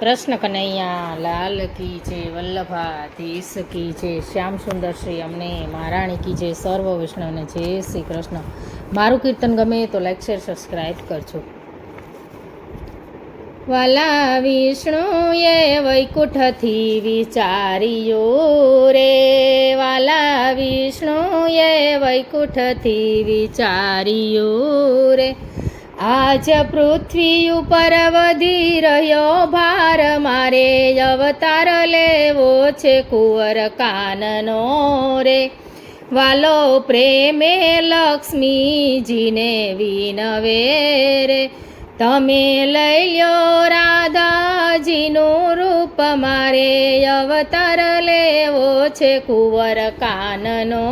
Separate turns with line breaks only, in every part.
કૃષ્ણ કનૈયા, લાલ કી છે વલ્લભા ધીસ કી છે શ્યામ સુંદર શ્રી અમને, મહારાણી કી છે સર્વ વિષ્ણુને જય શ્રી કૃષ્ણ. મારું કીર્તન ગમે તો લાઈક શેર સબસ્ક્રાઈબ કરજો. વાલા વિષ્ણુએ વૈકુંઠથી વિચાર્યો રે. વાલા વિષ્ણુએ વૈકુંઠથી વિચાર્યો રે. આજ પૃથ્વી ઉપર વધી રહ્યો ભાર. મારે અવતાર લેવો છે કુંવર કાનનો રે. વાલો પ્રેમે લક્ષ્મીજીને વિનવે રે. તમે લઈ લ્યો રાધાજીનું રૂપ. મારે અવતાર લેવો છે કુંવર કાનનો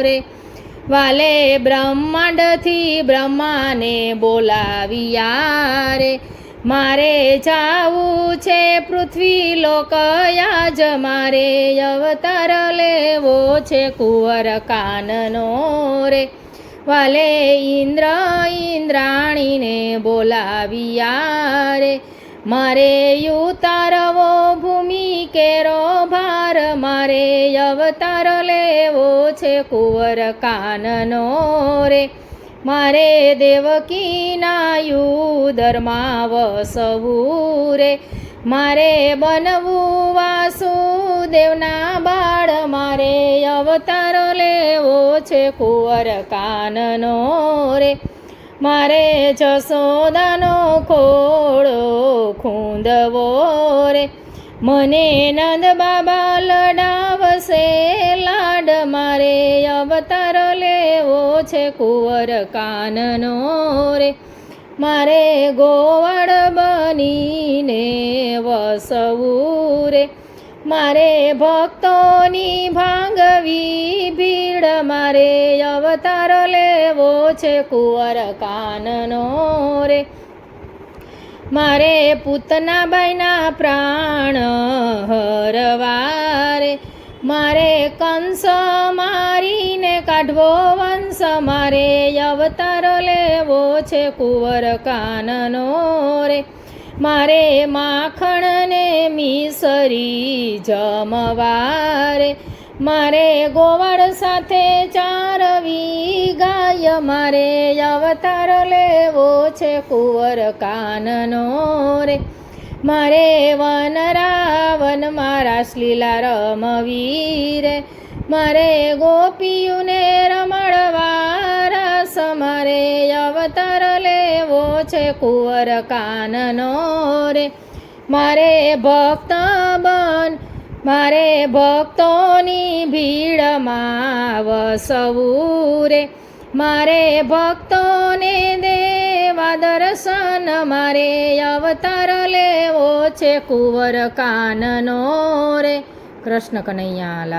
રે. વાલે બ્રહ્માંડથી બ્રહ્માને બોલાવ્યા રે મારે જાવું છે પૃથ્વી લોકયાજ, મારે અવતાર લેવો છે કુંવર કાનનો રે. વાલે ઇન્દ્ર ઇન્દ્રાણીને બોલાવ્યા રે મારે ઉતારવો ભૂમિ કેરો ભાર, મારે અવતાર લેવો છે કુંવર કાનનો રે. મારે દેવકીના યુદરમાં વસવું રે. મારે બનવું વાસુદેવના બાળ, મારે અવતાર લેવો છે કુંવર કાનનો રે. મારે જસોદાનો ખોળો ખૂંદવો રે. મને નંદ બાબા લડાવશે, લાડ મારે અવતાર લેવો છે કુંવર કાનનો રે. મારે ગોવાળ બનીને વસવું રે. મારે ભક્તોની ભાંગવી ભીડ, મારે અવતાર લેવો છે કુંવર કાનનો રે. મારે પૂતના બાઈના પ્રાણ હરવારે મારે કંસ મારીને કાઢવો, વંશ મારે અવતાર લેવો છે કુંવર કાનનો રે. મારે માખણને મીસરી જમવારે મારે ગોવાળ સાથે ચારવી ગાય, મારે અવતાર લેવો છે કુંવર કાનનો રે. મારે વન રાવન મારા શ્લીલા રમવી રે. મારે ગોપીઓને રમાડવા રસ, મારે અવતાર લેવો છે કુંવર કાનનો રે. મારે ભક્ત મારે ભક્તોની ભીડમાં વસવું રે મારે ભક્તોને દેવા દર્શન, મારે અવતાર લેવો છે કુંવર કાનનો રે. કૃષ્ણ કનૈયા